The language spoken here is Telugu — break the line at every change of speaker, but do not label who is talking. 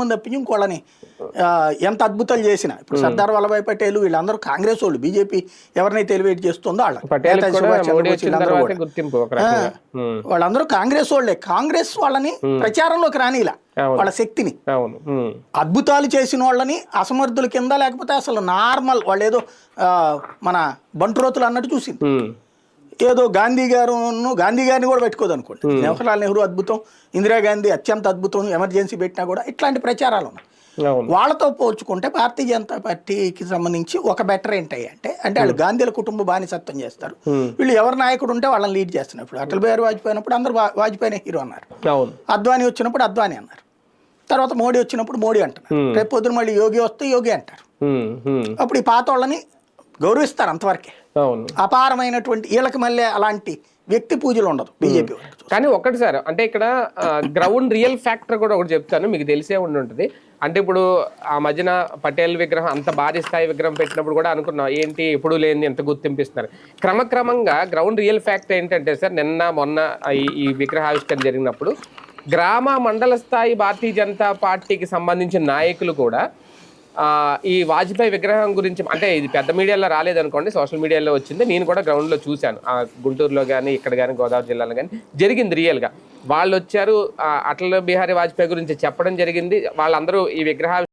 మంది తప్పించి ఇంకోళ్ళని ఎంత అద్భుతాలు చేసినా. ఇప్పుడు సర్దార్ వల్లభాయ్ పటేల్ వీళ్ళందరూ కాంగ్రెస్ వాళ్ళు బీజేపీ ఎవరినైతే ఎలివేట్ చేస్తుందో వాళ్ళ వీళ్ళందరూ కాంగ్రెస్ వాళ్ళే. కాంగ్రెస్ వాళ్ళని ప్రచారంలోకి రానిలా. వాళ్ళ శక్తిని. అద్భుతాలు చేసిన వాళ్ళని అసమర్థుల కింద లేకపోతే అసలు నార్మల్ వాళ్ళు ఏదో మన బంటురోతులు అన్నట్టు చూసింది. ఏదో గాంధీ గారును గాంధీ గారిని కూడా పెట్టుకోదు అనుకోండి జవహర్లాల్ నెహ్రూ అద్భుతం ఇందిరాగాంధీ అత్యంత అద్భుతం ఎమర్జెన్సీ పెట్టినా కూడా ఇట్లాంటి ప్రచారాలు ఉన్నాయి. వాళ్ళతో పోల్చుకుంటే భారతీయ జనతా పార్టీకి సంబంధించి ఒక బెటర్ ఏంటయ్యి అంటే అంటే వాళ్ళు గాంధీల కుటుంబ బానిసత్వం చేస్తారు. వీళ్ళు ఎవరి నాయకుడు ఉంటే వాళ్ళని లీడ్ చేస్తున్నారు. ఇప్పుడు అటల్ బిహారీ వాజ్పేయి అయినప్పుడు అందరూ వాజ్పేయినే హీరో అన్నారు. అద్వానీ వచ్చినప్పుడు అద్వానీ అన్నారు. తర్వాత మోడీ వచ్చినప్పుడు మోడీ అంటున్నారు. రేపు పొద్దున మళ్ళీ యోగి వస్తే యోగి అంటారు. అప్పుడు ఈ పాత వాళ్ళని గౌరవిస్తారు అంతవరకే. అపారమైనటువంటి వీళ్ళకి మళ్ళీ అలాంటి వ్యక్తి పూజలు ఉండదు బీజేపీ
కానీ ఒక్కటి సార్ అంటే ఇక్కడ గ్రౌండ్ రియల్ ఫ్యాక్టర్ కూడా ఒకటి చెప్తాను మీకు తెలిసే ఉండి ఉంటుంది. అంటే ఇప్పుడు ఆ మధ్యన పటేల్ విగ్రహం అంత భారీ స్థాయి విగ్రహం పెట్టినప్పుడు కూడా అనుకున్నాం ఏంటి ఎప్పుడు లేని ఎంత గుర్తింపిస్తున్నారు? క్రమక్రమంగా గ్రౌండ్ రియల్ ఫ్యాక్ట్ ఏంటంటే సార్ నిన్న మొన్న ఈ ఈ విగ్రహావిష్కరణ జరిగినప్పుడు గ్రామ మండల స్థాయి భారతీయ జనతా పార్టీకి సంబంధించిన నాయకులు కూడా ఈ వాజ్పేయి విగ్రహం గురించి అంటే ఇది పెద్ద మీడియాలో రాలేదనుకోండి సోషల్ మీడియాలో వచ్చింది. నేను కూడా గ్రౌండ్లో చూశాను. ఆ గుంటూరులో కానీ ఇక్కడ కానీ గోదావరి జిల్లాలో కానీ జరిగింది రియల్గా. వాళ్ళు వచ్చారు అటల్ బిహారీ వాజ్పేయి గురించి చెప్పడం జరిగింది. వాళ్ళందరూ ఈ విగ్రహ